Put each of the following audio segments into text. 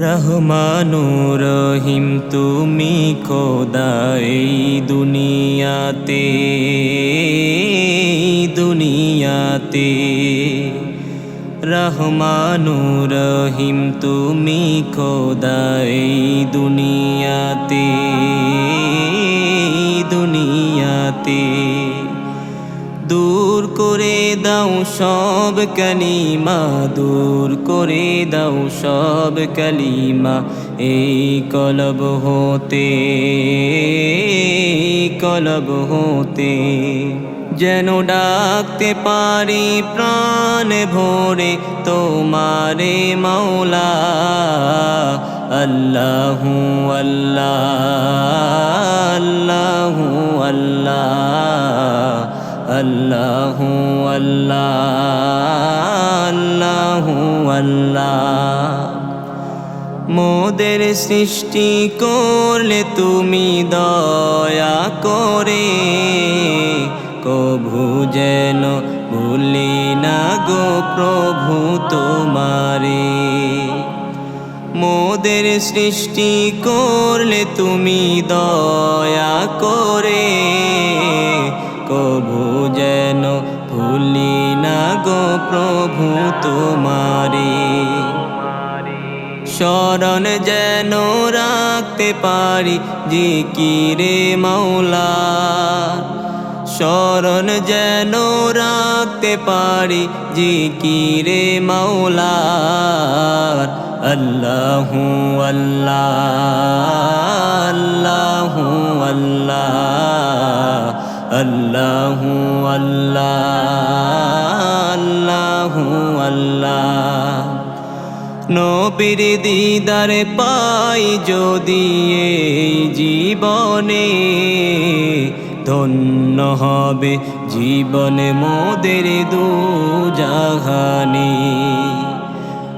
রহমানু রহিম তুমি খোদা এই দুনিয়াতে দুনিয়াতে। রহমানু রহিম তুমি খোদা দুনিয়াতে দুনিয়াতে। দূর করে দাও সব কালিমা, দূর করে দাও সব কালিমা, এই কলব হতে কলব হতে। যেন ডাকতে পারি প্রাণ ভরে তোমারে মৌলা আল্লাহু আল্লাহ আল্লাহু আল্লাহ। আল্লাহু আল্লাহ মোদের সৃষ্টি করলে তুমি দয়া করে কভু যেন ভুলি না গো প্রভু তোমারে। মোদের সৃষ্টি করলে তুমি দয়া করে কভু যেন ভুলি না গো প্রভু তোমারে। স্মরণ যেন রাখতে পারি জিকিরে মাওলা। শরণ যেন রাখতে পারি জিকিরে মাওলা। মৌলা আল্লাহ, আল্লাহু আল্লাহ। আল্লাহু আল্লাহ আল্লাহু আল্লাহ। নবীর দিদার পাই যদি এই জীবনে ধন্য হবে, জীবনে মোদের দু জাহানি।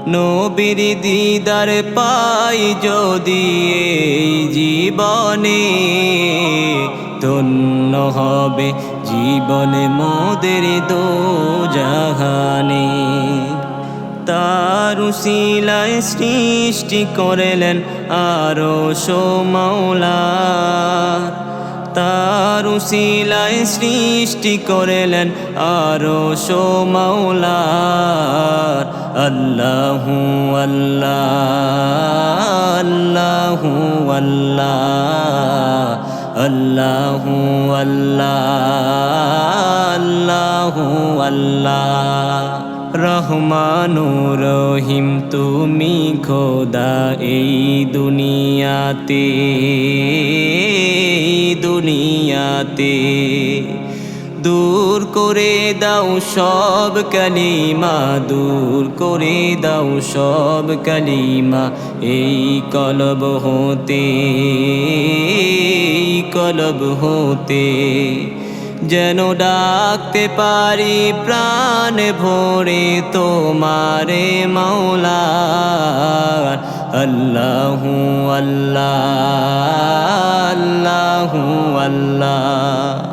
নবীর দিদার পাই যদি এই জীবনে ধন্য হবে জীবনে মোদের দো জাহানে তার শিলায় সৃষ্টি করলেন আরও সোমাওলা। তার শিলায় সৃষ্টি করলেন আরও সোমাওলা। আল্লাহু আল্লাহ আল্লাহু আল্লাহ। আল্লাহু আল্লাহ আল্লাহু আল্লাহ। রহমানু রহিম তুমি খোদা এই দুনিয়াতে দুনিয়াতে। দূর করে দাও সব কালিমা, দূর করে দাও সব কালিমা, এই কলব হতে, এই কলব হতে। যেন ডাকতে পারি প্রাণ ভরে তোমারে মাওলা, আল্লাহু আল্লাহ